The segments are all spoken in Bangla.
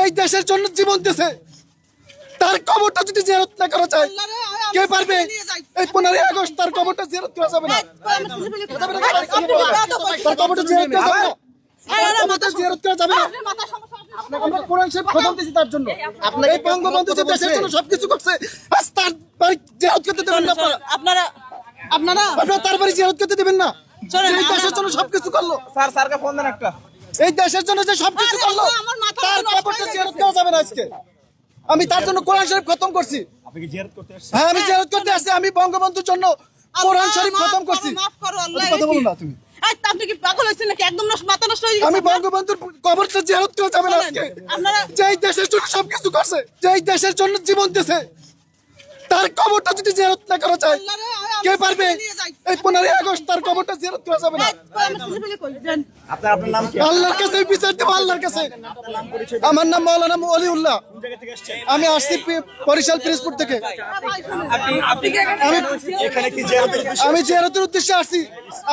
এই দেশের জন্য জীবন দিয়েছে। তার কবরটা যদি জেরত না করা যায় কে পারবে? এই পনেরোই আগস্ট তার কবরটা জেরত করা যাবে না। তার কবরটা জেরত করা যাবে না। আপনারা। আপনারা তার বাড়ি করতে দেবেন না। এই দেশের জন্য সবকিছু করল। স্যার স্যারকে ফোন দেন একটা। এই দেশের জন্য যে সবকিছু করল। তার নষ্ট কবরটা জিয়ারত করা যাবে না আজকে। আমি তার জন্য কোরআন শরীফ খতম করছি। আপনি কি জিয়ারত করতে আসছেন? হ্যাঁ আমি জিয়ারত করতে আসছি আমি বঙ্গবন্ধুর জন্য কোরআন শরীফ খতম করছি। মাফ করো, আল্লাহ, কথা বলো না তুমি। এই, তা আপনি কি পাগল হয়েছেন নাকি? একদম নষ্ট- মাথা নষ্ট হয়ে গেছে আমি আপনার? বঙ্গবন্ধুর কবরটা জিয়ারত করা যাবে না আজকে। আপনারা যে এই দেশের জন্য সবকিছু করছে যে এই দেশের জন্য জীবন দিয়েছে তার কবরটা যদি জিয়ারত না করা যায় কে পারবে? যাই। এই পনেরোই আগস্ট তার কবরটা জিয়ারত করা যাবে না। আমার ছেলেপেলে কই? দেন। আপনার আপনার নাম কি? আল্লাহর কাছে বিচার দেবো আল্লাহর কাছে। আমার নাম অলিউল্লাহ থেকে আসছেন আমি আসছি বরিশাল পিরিজপুর থেকে। আমি জিয়ারতের উদ্দেশ্যে? আসছি।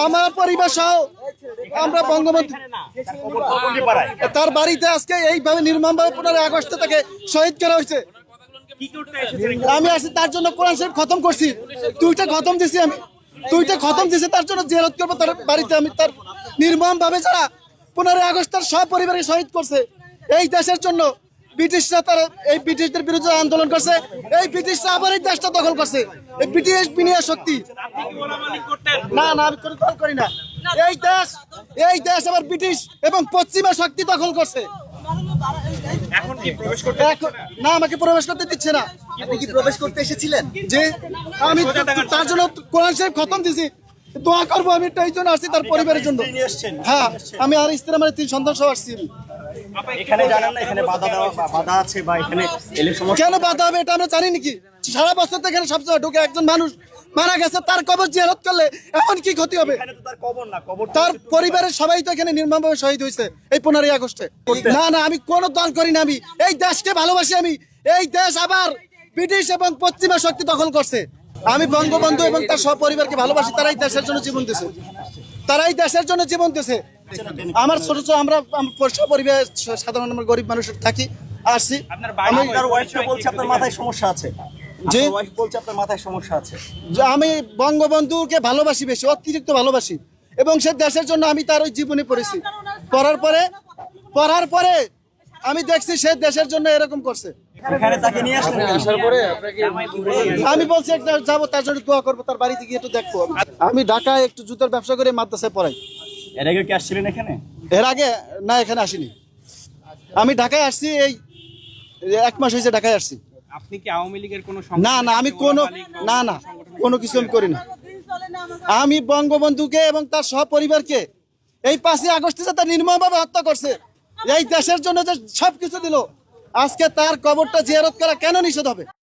আমার পরিবার সহ আমরা বঙ্গবন্ধু তার বাড়িতে আজকে এইভাবে নির্মমভাবে পনেরোই আগস্ট তাকে শহীদ করা হয়েছে। আমি আসছি তার জন্য কোরআন শরীফ খতম করছি। দুইটা খতম দিছি আমি। দুইটা খতম দিছি, তার জন্য জিয়ারত করব, তার বাড়িতে আমি তার নির্মম ভাবে যারা পনেরোই আগস্ট তার সব পরিবারকে শহীদ করছে। এই দেশের জন্য ব্রিটিশরা তার, এই ব্রিটিশদের বিরুদ্ধে আন্দোলন করছে, এই ব্রিটিশরা আবার এই দেশটা দখল করছে। এই ব্রিটিশ বিনিয়োগ শক্তি। না না, আমি দল করি না। এই দেশ এই দেশ আবার ব্রিটিশ এবং পশ্চিমা শক্তি দখল করছে এখন কি প্রবেশ করতে এখন না? আমাকে প্রবেশ করতে দিচ্ছে না। আপনি কি প্রবেশ করতে এসেছিলেন? যে আমি তার জন্য কোরআন শরীফ খতম দিছি। দোয়া করব আমি এই জন্য আসছি তার পরিবারের জন্য? হ্যাঁ আমি আর স্ত্রী আমার তিন সন্তান সহ আসছি এখানে জানেন না এখানে বাধা দেওয়া বা বাধা আছে বা এখানে কেন বাধা হবে এটা আমরা জানি নাকি? সারা বছর তো এখানে সবসময় ঢুকে একজন মানুষ। মারা গেছে তার কবর জিয়ারত করলে এখন কি ক্ষতি হবে? তার পরিবারের সবাই তো এখানে নির্মমভাবে শহীদ হয়েছে এই পনেরোই আগস্টে। না না আমি কোন দল করি না আমি। এই দেশকে ভালোবাসি আমি। এই দেশ আবার ব্রিটিশ এবং পশ্চিমা শক্তি দখল করছে। আমি বঙ্গবন্ধু এবং তার সব পরিবারকে ভালোবাসি তারাই দেশের জন্য জীবন দিয়েছে। তারাই দেশের জন্য জীবন দিয়েছে। আমার ছোট ছোট আমরা সপরিবার সাধারণ আমরা গরিব মানুষ থাকি আসছি আমি বলছে আপনার মাথায় সমস্যা আছে। ওয়াইফ বলছে আপনার মাথায় সমস্যা আছে। যে আমি বঙ্গবন্ধুকে ভালোবাসি বেশি অতিরিক্ত ভালোবাসি। এবং সে দেশের জন্য আমি তার ওই জীবনে পড়েছি। পড়ার পরে পড়ার পরে আমি দেখছি সে দেশের জন্য এরকম করছে। এখানে তাকে নিয়ে আসলেন কেন? আমি বলছি একটা যাব তার জন্য দোয়া করব তার বাড়িতে গিয়ে একটু দেখব। আমি ঢাকায় একটু জুতার ব্যবসা করে মাদ্রাসায় পড়াই। এর আগে কি আসছিলেন এখানে? এর আগে না এখানে আসিনি। আমি ঢাকায় আসছি এই এক মাস হয়েছে ঢাকায় আসছি। আপনি কি আওয়ামী লীগের কোনো না না আমি কোনো না না কোনো কিছু আমি করি না। আমি বঙ্গবন্ধুকে এবং তার সপরিবারকে এই পাঁচই আগস্টে যে তার নির্মমভাবে হত্যা করছে এই দেশের জন্য যে সব কিছু দিল আজকে তার কবরটা জিয়ারত করা কেন নিষেধ হবে?